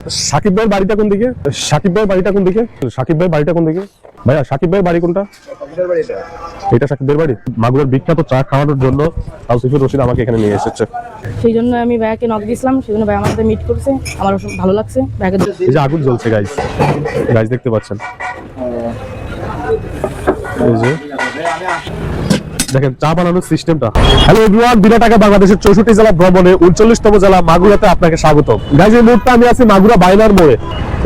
সাকিব ভাইয়ের বাড়িটা কোন দিকে? সাকিব ভাইয়ের বাড়িটা কোন দিকে? সাকিব ভাইয়ের বাড়িটা কোন দিকে? ভাইয়া সাকিব ভাইয়ের বাড়ি কোনটা? এটা। সাকিব ভাইয়ের বাড়ি? মাগুরার বিখ্যাত চা খাওয়ানোর জন্য তাওসিফুর রশিদ আমাকে এখানে নিয়ে এসেছে। সেই জন্য আমি ভাইয়াকে নক দিয়েছিলাম সেই জন্য ভাই আমার সাথে মিট করছে আমার ভালো লাগছে ভাইয়াকে এই যে আগুন জ্বলছে গাইস গাইস দেখতে পাচ্ছেন। এই যে। দেখেন, চা বানানোর সিস্টেমটা হ্যালো এভরিওয়ান বিরাটাকা বাংলাদেশের চৌষট্টি জেলা ভ্রমণে উনচল্লিশতম জেলা মাগুরাতে আপনাকে স্বাগত গাইজ এই মুহূর্তে আমি আছি মাগুরা বাইনার মোড়ে।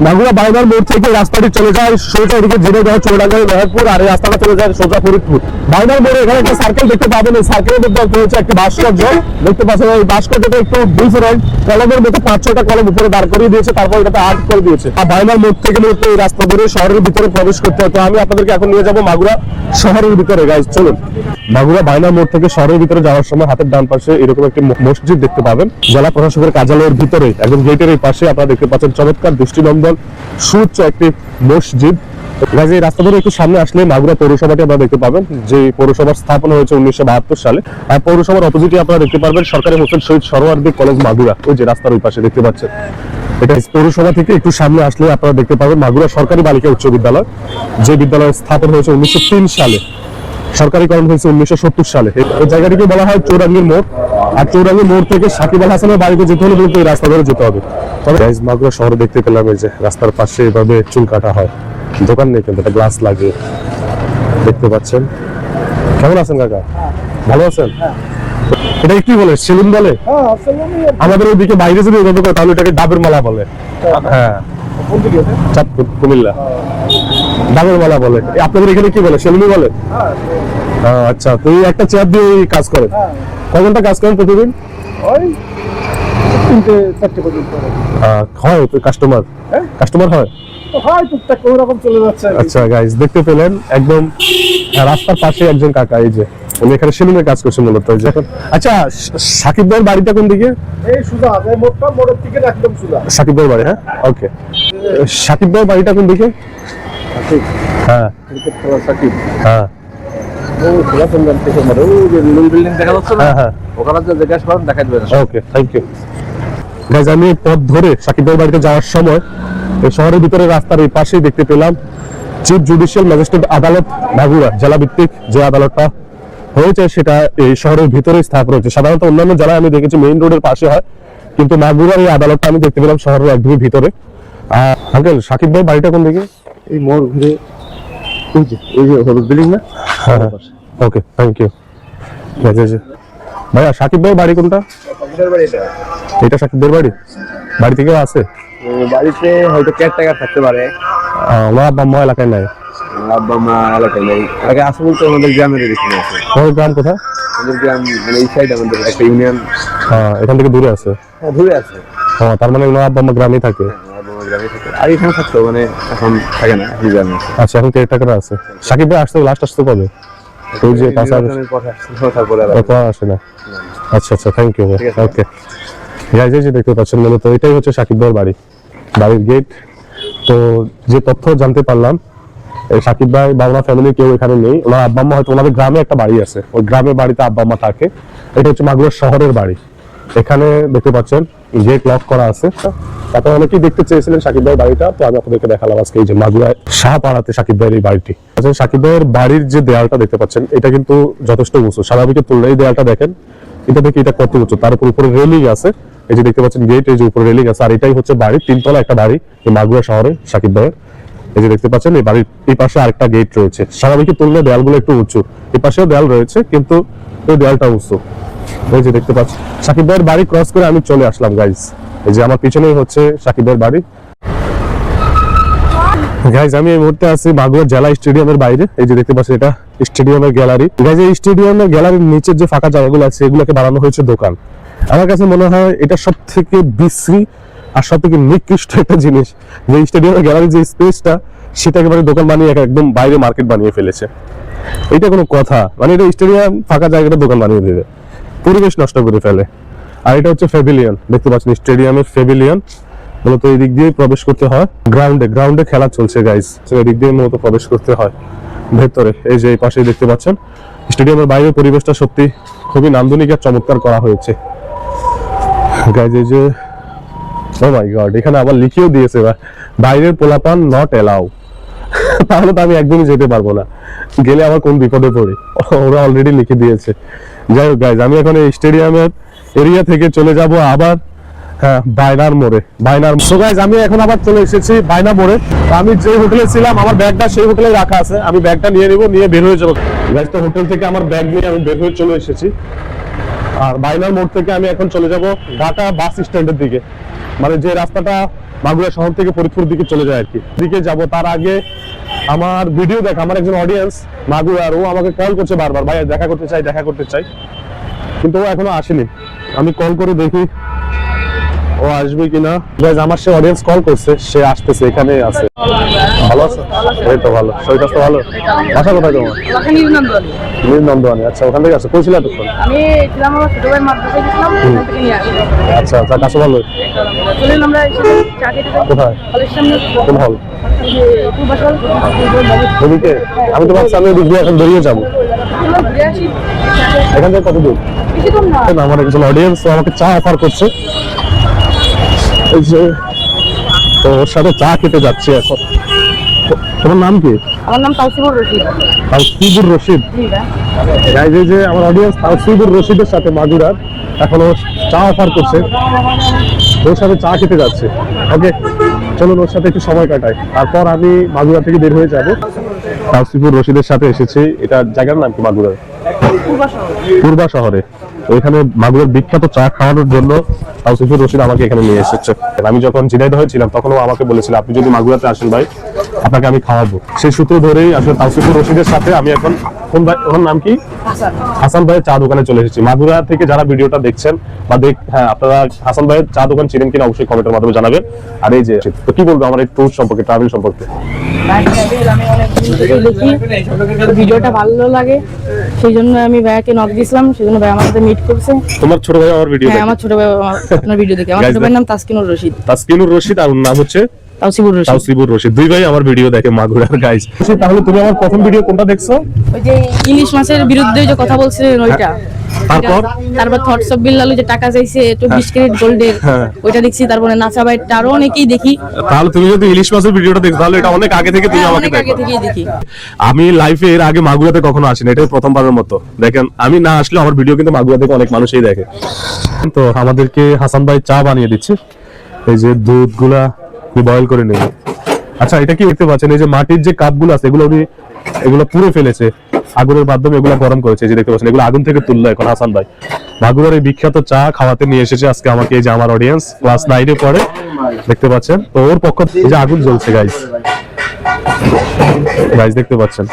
মাগুরা বাইনার মোড় থেকে রাস্তাটি চলে যায় সোজা এদিকে মেহেরপুর, আর এই রাস্তাটা চলে যায় সোজা ফরিদপুর। বাইনার মোড়ে এখানে একটা সার্কেল দেখতে পাবেন। এই সার্কেলের মধ্যে ভাস্কর্য। দেখতে পাচ্ছেন, এই ভাস্কর্যটা একটু ডিফারেন্ট কলমের পাঁচ ছটা কলম উপরে দাঁড় করিয়ে দিয়েছে, তারপর এটাতে আর্ট করে দিয়েছে। আর বাইনার মোড় থেকে মূলত এই রাস্তা ধরে শহরের ভিতরে প্রবেশ করতে হয়। তো আমি আপনাদেরকে এখন নিয়ে যাব মাগুরা শহরের ভিতরে। গাইজ চলুন। মাগুরা বাইনার মোড় থেকে শহরের ভিতরে যাওয়ার সময় হাতের ডান পাশে এরকম একটি মসজিদ দেখতে পাবেন। জেলা প্রশাসকের কার্যালয়ের ভিতরে, একদম গেটের এই পাশে আপনারা দেখতে পাচ্ছেন চমৎকার দৃষ্টিনন্দন, সুউচ্চ একটি মসজিদ। এই রাস্তা ধরে একটু সামনে আসলে মাগুরা পৌরসভাটি আপনারা দেখতে পাবেন, যে পৌরসভার স্থাপন হয়েছে উনিশশো বাহাত্তর সালে। আর পৌরসভার অপোজিটে আপনারা দেখতে পারবেন সরকারি হোসেন শহীদ সরোয়ার্দী কলেজ মাগুরা ওই যে রাস্তার ওই পাশে দেখতে পাচ্ছেন। এটা পৌরসভা থেকে একটু সামনে আসলে আপনারা দেখতে পাবেন মাগুরা সরকারি বালিকা উচ্চ বিদ্যালয়, যে বিদ্যালয় স্থাপন হয়েছে উনিশশো তিন সালে। সরকারিকরণ হয়েছে উনিশশো সত্তর সালে। এই- জায়গাটিকে বলা হয় চৌরাঙ্গীর মোড়। আর চৌরাঙ্গীর মোড় থেকে সাকিব আল হাসানের বাড়িতে যেতে হলে কিন্তু এই রাস্তা ধরে যেতে হবে। তবে মাগুরা শহরে দেখতে পেলাম এই যে রাস্তার পাশে এভাবে চুল কাটা হয়। দোকান নেই কিন্তু, একটা গ্লাস লাগিয়ে দেখতে পাচ্ছেন? কেমন আছেন কাকা? ভালো আছেন? এটা কি বলে, সেলুন বলে? আমাদের ওইদিকে বাইরে যদি এভাবে করে, তাহলে এটাকে ডাবের মালা বলে। হ্যাঁ। কুমিল্লা। ডাবের মালা বলে। আপনাদের এখানে কি বলে সেলুনি বলে? আচ্ছা তো একটা চেয়ার দিয়ে কাজ করেন। কয় ঘণ্টা কাজ করেন প্রতিদিন? ওই তিনটে চারটে পর্যন্ত হয় কাস্টমার হ্যাঁ? কাস্টমার হয়? হয় টুকটাক কোনো রকম চলে যাচ্ছে আচ্ছা গাইজ দেখতে পেলেন একদম রাস্তার পাশে একজন কাকা এই যে উনি এখানে সেলুনের কাজ করছেন মূলত যে। আচ্ছা সাকিব ভাইয়ের বাড়িটা কোন দিকে? এই সুজা এই মোটটা মোড়ের দিকে একদম সুজা। সাকিব ভাইয়ের বাড়ি হ্যাঁ? ওকে সাকিব ভাইয়ের বাড়িটা কোন দিকে? হ্যাঁ। সাকিব। হ্যাঁ। ও খেলা সন্ধান থেকে মানে ও যে নুন বিল্ডিং দেখা যাচ্ছে না? হ্যাঁ হ্যাঁ। ওখানে যে জিজ্ঞাসা করেন দেখা দেবে ওকে থ্যাংক ইউ গাইজ আমি পথ ধরে সাকিব ভাইয়ের বাড়িতে যাওয়ার সময় এই শহরের ভিতরে রাস্তার এই পাশেই দেখতে পেলাম চিফ জুডিশিয়াল ম্যাজিস্ট্রেট আদালত মাগুরা জেলা ভিত্তিক যে আদালতটা হয়েছে সেটা এই শহরের ভিতরে স্থাপন হয়েছে। সাধারণত অন্যান্য জেলায় আমি দেখেছি মেইন রোডের পাশে হয় কিন্তু মাগুরার এই আদালতটা আমি দেখতে পেলাম শহরের একদমই ভিতরে। আর আঙ্কেল সাকিব ভাই বাড়িটা কোন দিকে? এই মোড় ঘুরে ওই যে ওই যে হলুদ বিল্ডিং না? হ্যাঁ ওকে থ্যাংক ইউ ভাইয়া সাকিব ভাই বাড়ি কোনটা? এটা। সাকিব ভাইয়ের বাড়ি? বাড়ি থেকেও আছে? বাড়িতে হয়তো কেয়ারটেকার থাকতে পারে। আমার বাম্মা এলাকায় নাই? আব্বা মা এলাকায় নেই। আগে আসে বলতে আমাদের গ্রামের এখানে আছে। ওই গ্রাম কোথায়? আমাদের গ্রাম মানে এই সাইড আমাদের একটা ইউনিয়ন হ্যাঁ, এখান থেকে দূরে আছে। দূরে আছে। হ্যাঁ, তার মানে ওনার আব্বা আম্মা গ্রামেই থাকে। আব্বা গ্রামে থাকে। আর এখানে থাকতো মানে এখন থাকে না এই গ্রামে আচ্ছা এখন কেয়ারটেকার আছে। সাকিব ভাই আসতে লাস্ট আসতে কবে? ওই যে পাশে নির্বাচনের পরে আসছিল, তারপরে আর কত আসে না। আচ্ছা আচ্ছা থ্যাংক ইউ ওকে গাইজ এই যে দেখতে পাচ্ছেন মূলত এটাই হচ্ছে সাকিব ভাইয়ের বাড়ি। বাড়ির গেট তো যে তথ্য জানতে পারলাম সাকিব ভাই বা ওনার ফ্যামিলি কেউ এখানে নেই। ওনার আব্বা আম্মা হয়তো ওনাদের গ্রামে একটা বাড়ি আছে। ওই গ্রামের বাড়িতে আব্বা আম্মা থাকে। এটা হচ্ছে মাগুরা শহরের বাড়ি। এখানে দেখতে পাচ্ছেন গেট লক করা আছে, তারপর অনেকেই দেখতে চেয়েছিলেন সাকিব ভাইয়ের বাড়িটা, তো আমি আপনাদেরকে দেখালাম আজকে এই যে মাগুরায় শাহপাড়াতে সাকিব ভাইয়ের এই বাড়িটি। আচ্ছা সাকিব ভাইয়ের বাড়ির যে দেয়ালটা দেখতে পাচ্ছেন, এটা কিন্তু যথেষ্ট উঁচু স্বাভাবিকের তুলনায় দেয়ালটা দেখেন, এটা দেখে এটা কত উঁচু, তার উপর উপরে রেলিং আছে, এই যে দেখতে পাচ্ছেন গেট এই যে উপরে রেলিং আছে, আর এটাই হচ্ছে বাড়ি, তিনতলা একটা বাড়ি, এই মাগুরা শহরে সাকিব ভাইয়ের। এই যে দেখতে পাচ্ছেন, এই বাড়ির এই পাশে আরেকটা গেট রয়েছে স্বাভাবিকের তুলনায় দেয়ালগুলো একটু উঁচু এই পাশেও দেয়াল রয়েছে, কিন্তু এই দেয়ালটা উঁচু। এই যে দেখতে পাচ্ছি সাকিব ভাইয়ের বাড়ি ক্রস করে আমি চলে আসলাম গাইজ এই যে আমার পিছনেই হচ্ছে সাকিব বাড়ি। গাইজ আমি এই মুহূর্তে আছি মাগুরা জেলা স্টেডিয়ামের বাইরে। এই যে দেখতে পাচ্ছি এটা স্টেডিয়ামের গ্যালারি। গাইজ এই স্টেডিয়ামের গ্যালারির নিচের যে ফাঁকা জায়গাগুলো আছে, এগুলোকে বানানো হয়েছে দোকান। আমার কাছে মনে হয় এটা সব থেকে বিশ্রী আর সব থেকে নিকৃষ্ট একটা জিনিস। যে স্টেডিয়ামের গ্যালারির যে স্পেসটা সেটা একেবারে দোকান বানিয়ে এক- একদম বাইরে মার্কেট বানিয়ে ফেলেছে। এটা কোনো কথা। মানে এটা স্টেডিয়াম ফাঁকা জায়গাটা দোকান বানিয়ে দেবে। পরিবেশ নষ্ট করে ফেলে। আর এটা হচ্ছে ফেভিলিয়ন দেখতে পাচ্ছেন স্টেডিয়ামের ফেভিলিয়ন মূলত এই দিক দিয়ে প্রবেশ করতে হয়। গ্রাউন্ডে গ্রাউন্ডে খেলা চলছে গাইজ এই দিক দিয়ে মূলত প্রবেশ করতে হয়। ভেতরে, এই যে এই পাশে দেখতে পাচ্ছেন স্টেডিয়ামের বাইরে পরিবেশটা সত্যি খুবই নান্দনিক আর চমৎকার করা হয়েছে। গাইজ এই যে ও মাই গড এখানে আবার লিখেও দিয়েছে বাইরের পোলাপান নট এলাও তাহলে তো আমি একদমই যেতে পারব না। গেলে আমার কোন বিপদে পড়ি? ওরা অলরেডি লিখে দিয়েছে। যাই হোক গাইজ আমি এখন এই স্টেডিয়ামের এরিয়া থেকে চলে যাব আবার হ্যাঁ বাইনার মোড়ে, বাইনার সো গাইজ আমি এখন আবার চলে এসেছি বাইনা মোড়ে। আমি যে হোটেলে ছিলাম, আমার ব্যাগটা সেই হোটেলে রাখা আছে। আমি ব্যাগটা নিয়ে নিব, নিয়ে বের হয়ে যাব। গাইজ তো হোটেল থেকে আমার ব্যাগ নিয়ে আমি বের হয়ে চলে এসেছি। আর বাইনার মোড় থেকে আমি এখন চলে যাব ঢাকা বাস স্ট্যান্ডের দিকে। মানে যে রাস্তাটা মাগুরা শহর থেকে ফরিদপুর দিকে চলে যায় আর কি। দিকে যাব, তার আগে আমার ভিডিও দেখ, আমার একজন অডিয়েন্স মাগুরার ও আমাকে কল করছে বারবার। ভাই দেখা করতে চাই, দেখা করতে চাই। কিন্তু ও এখনও আসেনি। আমি কল করে দেখি। ও আসবে কিনা? গাইজ আমার সে অডিয়েন্স কল করছে সে আসতেছে এখানে আছে। ভালো আছে? এই তো ভালো। শরীর স্বাস্থ্য ভালো? বাসা কোথায় তোমার? নীল নন্দওয়ানি আচ্ছা ওখান থেকে আসছে কইছিল এতক্ষণ? আমি ছিলাম আমার ছোট ভাই মাদ্রাসায় গেছিলাম ওখান থেকে নিয়ে আসি আচ্ছা আচ্ছা কাছে ভালো আমরা। কোথায়? সামনে। কোন হল? ওদিকে আমি তো ভাবছি আমি ওদিক দিয়ে এখন বেরিয়ে যাব। এখান থেকে কত দূর আমার একজন অডিয়েন্স আমাকে চা অফার করছে। এই যে তো ওর সাথে চা খেতে যাচ্ছি এখন। তোমার নাম কি? আমার নাম তাওসিবুর রশিদ। তাওসিবুর রশিদ। গাইজ এই যে আমার অডিয়েন্স তাওসিবুর রশিদের সাথে মাগুরার এখন ও চা অফার করছে। ওর সাথে চা খেতে যাচ্ছে। ওকে চলুন ওর সাথে একটু সময় কাটাই। তারপর আমি মাগুরা থেকে বের হয়ে যাব। তাওসিফুর রশিদের সাথে এসেছি। এটা জায়গার নাম কি মাগুরার? পূর্বা শহরে। ওইখানে মাগুরার বিখ্যাত চা খাওয়ানোর জন্য তাওসিফুর রশিদ আমাকে এখানে নিয়ে এসেছে। আমি যখন ঝিনাইদহে হয়েছিলাম তখন ও আমাকে বলেছিল, আপনি যদি মাগুরাতে আসেন ভাই, আপনাকে আমি খাওয়াবো। সেই সূত্র ধরেই আসলে তাওসিফুর রশিদের সাথে আমি এখন ভাই ওর নাম কি? হাসান। ভাইয়ের চা দোকানে চলে এসেছি। মাগুরা থেকে যারা ভিডিওটা দেখছেন বা দেখ হ্যাঁ আপনারা হাসান ভাইয়ের চা দোকান ছিলেন কিনা অবশ্যই কমেন্টের মাধ্যমে জানাবেন। আর এই যে তো কি বলব আমার এই ট্যুর সম্পর্কে ট্রাভেল সম্পর্কে? ভিডিওটা ভালো লাগে সেই জন্য আমি ভাইয়াকে নক দিয়েছিলাম সেই জন্য ভাই আমার সাথে মিট করছে। তোমার ছোট ভাই আমার ভিডিও হ্যাঁ আমার ছোট ভাই আপনার ভিডিও দেখে। আমার Guys, ছোট ভাইয়ের নাম তাসকিনুর রশিদ। তাসকিনুর রশিদ আর ওর নাম হচ্ছে তাওসিবুর রশিদ। তাওসিবুর রশিদ। দুই ভাই আমার ভিডিও দেখে মাগুরার গাইস তাহলে তুমি আমার প্রথম ভিডিও কোনটা দেখছ? ওই যে ইলিশ মাছের বিরুদ্ধে যে কথা বলছিলেন ওইটা। তারপর? তারপর থটস অফ বিল্লালু যে টাকা চাইছে চব্বিশ ক্যারেট গোল্ডের হ্যাঁ। ওইটা দেখছি। তারপরে বাইট আরও অনেকেই দেখি। তাহলে তুমি যদি ইলিশ মাছের ভিডিওটা দেখো তাহলে এটা অনেক আগে থেকে তুমি হ্যাঁ, আমাকে দেখো। আমি লাইফে এর আগে মাগুরাতে কখনো আসিনি এটাই প্রথমবারের মতো। দেখেন আমি না আসলে আমার ভিডিও কিন্তু মাগুরা থেকে অনেক মানুষই দেখে। তো আমাদেরকে হাসান ভাই চা বানিয়ে দিচ্ছে। এই যে দুধগুলা বয়ল করে নেবে আচ্ছা এটা কি দেখতে পাচ্ছেন? এই যে মাটির যে কাপগুলো আছে, এগুলো উনি এগুলো পুড়ে ফেলেছে। আগুনের মাধ্যমে এগুলো গরম করেছে যে দেখতে পাচ্ছেন, এগুলো আগুন থেকে তুললো এখন হাসান ভাই। মাগুরার এই বিখ্যাত চা খাওয়াতে নিয়ে এসেছে আজকে আমাকে, এই যে আমার অডিয়েন্স ক্লাস নাইনে পড়ে, দেখতে পাচ্ছেন? তো ওর পক্ষ এই যে আগুন জ্বলছে গাইস গাইস দেখতে পাচ্ছেন?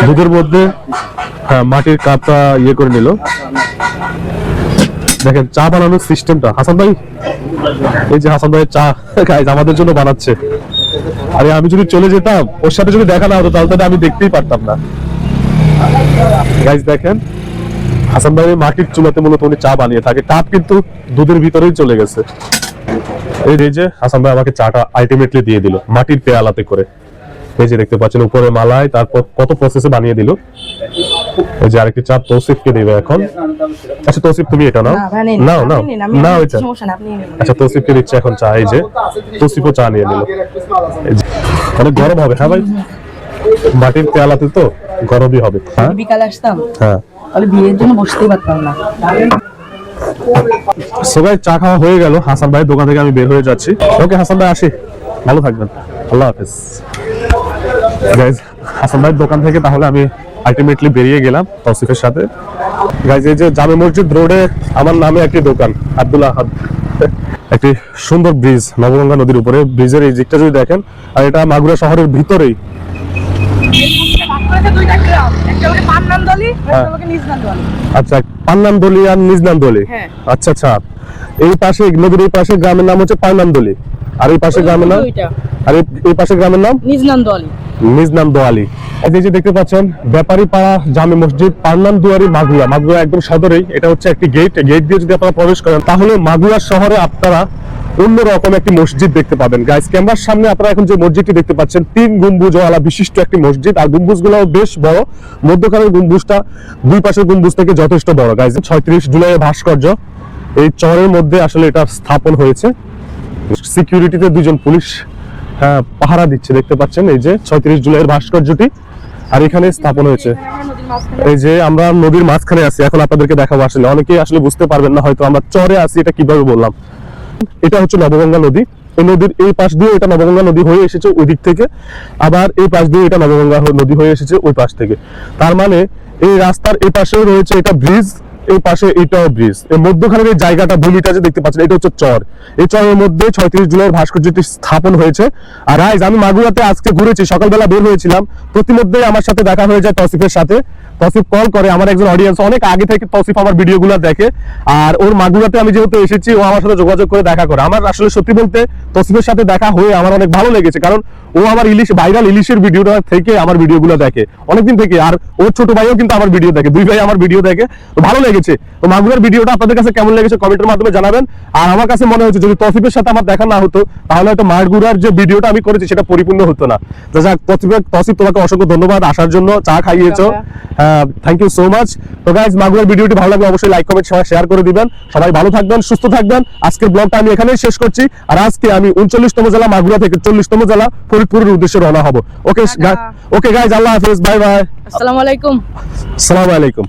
এই দুধের মধ্যে হ্যাঁ মাটির কাপটা ইয়ে করে নিল। দেখেন, চা বানানোর সিস্টেমটা হাসান ভাই, এই যে হাসান ভাই চা গাইজ আমাদের জন্য বানাচ্ছে। আরে, আমি যদি চলে যেতাম, ওর সাথে যদি দেখা না হতো, তাহলে তো আমি দেখতেই পারতাম না। গাইজ দেখেন, হাসান ভাই মাটির চুলাতে মূলত উনি চা বানিয়ে থাকে। কাপ কিন্তু দুধের ভিতরেই চলে গেছে। এই যে- হাসান ভাই আমাকে চাটা আলটিমেটলি দিয়ে দিল, মাটির পেয়ালাতে করে। এই যে, দেখতে পাচ্ছেন, উপরে মালাই তারপর কত প্রসেসে বানিয়ে দিল। যে আরেকটি তৌসিফকে দিবে এখন? আচ্ছা তৌসিফ তুমি এটা নাও। নাও নাও। এটা। আচ্ছা তৌসিফকে দিচ্ছে এখন চা এই যে। তৌসিফও চা নিয়ে নিল। অনেক গরম হবে হ্যাঁ ভাই? মাটির পেয়ালাতে তো গরমই হবে। হ্যাঁ? বিকালে আসতাম। হ্যাঁ। তাহলে বিয়ের জন্য বসতেই পারতাম না। সবাই চা খাওয়া হয়ে গেল। হাসান ভাই দোকান থেকে আমি বের হয়ে যাচ্ছি। ওকে হাসান ভাই আসি। ভালো থাকবেন। আল্লাহ হাফিজ। হাসান ভাইয়ের দোকান থেকে তাহলে আমি আলটিমেটলি বেরিয়ে গেলাম তৌসিফের সাথে। গাইজ এই যে জামে মসজিদ রোডে আমার নামে একটি দোকান আব্দুল আহাদ। একটি সুন্দর ব্রিজ নবগঙ্গা নদীর উপরে। ব্রিজের এই দিকটা যদি দেখেন আর এটা মাগুরা শহরের ভিতরেই। হ্যাঁ। আচ্ছা পান্নানদলি আর নিজনান্দলি। হ্যাঁ। আচ্ছা আচ্ছা। এই পাশে নদীর এই পাশে গ্রামের নাম হচ্ছে পান্নানদলি। আর এই পাশে গ্রামের নাম? আর এই- পাশে গ্রামের নাম? নিজনন্দ আলী নিজ নাম দোয়ালি। এই যে- দেখতে পাচ্ছেন ব্যাপারী পাড়া জামে মসজিদ পান্নান দুয়ারি মাগুয়া মাগুরা একদম সদরেই, এটা হচ্ছে একটি গেট গেট দিয়ে যদি আপনারা প্রবেশ করেন, তাহলে মাগুরা শহরে আপনারা অন্যরকম একটি মসজিদ দেখতে পাবেন। গাইস ক্যামেরার সামনে আপনারা এখন যে মসজিদটি দেখতে পাচ্ছেন, তিন গম্বুজওয়ালা বিশিষ্ট একটি মসজিদ। আর গম্বুজগুলো বেশ বড়। মধ্যখানের গম্বুজটা দুই পাশের গম্বুজ থেকে যথেষ্ট বড়। গাইস ছয়ত্রিশ জুলাইয়ের ভাস্কর্য। এই চরের মধ্যে আসলে এটা স্থাপন হয়েছে। সিকিউরিটিতে দুজন পুলিশ পাহারা দিচ্ছে, দেখতে পাচ্ছেন? এই যে ছয়ত্রিশ জুলাইয়ের ভাস্কর্যটি, আর এখানে স্থাপন হয়েছে। এই যে আমরা নদীর মাঝখানে আছি, এখন আপনাদেরকে দেখাবো আসলে। অনেকেই আসলে বুঝতে পারবেন না হয়তো আমরা চরে আছি, এটা কীভাবে বললাম। এটা হচ্ছে নবগঙ্গা নদী। এই নদীর এই পাশ দিয়ে এটা নবগঙ্গা নদী হয়ে এসেছে ওই দিক থেকে। আবার এই পাশ দিয়ে এটা নবগঙ্গা নদী হয়ে এসেছে ওই পাশ থেকে। তার মানে এই রাস্তার এই পাশেও রয়েছে এটা ব্রিজ এই পাশে এটাও ব্রিজ। এর মধ্যখানের এই জায়গাটা, ভূমিটা যে দেখতে পাচ্ছেন, এটা হচ্ছে চর। এই চরের মধ্যে ছয়ত্রিশ জুলাইয়ের ভাস্কর্যটি স্থাপন হয়েছে। আর রাইজ, আমি মাগুরাতে আজকে ঘুরেছি, সকালবেলা বের হয়েছিলাম। প্রতিমধ্যেই আমার সাথে দেখা হয়ে যায় তসিফের সাথে। তসিফ কল করে আমার একজন অডিয়েন্স অনেক আগে থেকে তসিফ আমার ভিডিওগুলো দেখে। আর ওর মাগুরাতে আমি যেহেতু এসেছি ও আমার সাথে যোগাযোগ করে দেখা করে। আমার আসলে সত্যি বলতে তসিফের সাথে দেখা হয়ে আমার অনেক ভালো লেগেছে। কারণ ও আমার ইলিশ ভাইরাল ইলিশের ভিডিওটা থেকে আমার ভিডিওগুলো দেখে। অনেকদিন থেকে। আর ওর ছোট ভাইও কিন্তু আমার ভিডিও দেখে। দুই ভাই আমার ভিডিও দেখে। তো ভালো লেগেছে। তো মাগুরার ভিডিওটা আপনাদের কাছে কেমন লেগেছে কমেন্টের মাধ্যমে জানাবেন। আর আমার কাছে মনে হচ্ছে যদি তসিফের সাথে আমার দেখা না হতো তাহলে হয়তো মাগুরার যে ভিডিওটা আমি করেছি সেটা পরিপূর্ণ হতো না। যাক তসিফ তসিফ তোমাকে অসংখ্য ধন্যবাদ আসার জন্য। চা খাইয়েছো। থ্যাংক ইউ সো মাচ তো গাইজ মাগুয়ার ভিডিওটি ভালো লাগলে অবশ্যই লাইক কমেন্ট সবাই শেয়ার করে দিবেন। সবাই ভালো থাকবেন সুস্থ থাকবেন। আজকের ব্লগটা আমি এখানেই শেষ করছি। আর আজকে আমি উনচল্লিশতম জেলা মাগুরা থেকে চল্লিশতম জেলা ফরিদপুরের উদ্দেশ্যে রওনা হব। ওকে। ওকে গাইজ আল্লাহ হাফিজ বাই বাই আসসালামু আলাইকুম। আসসালামু আলাইকুম।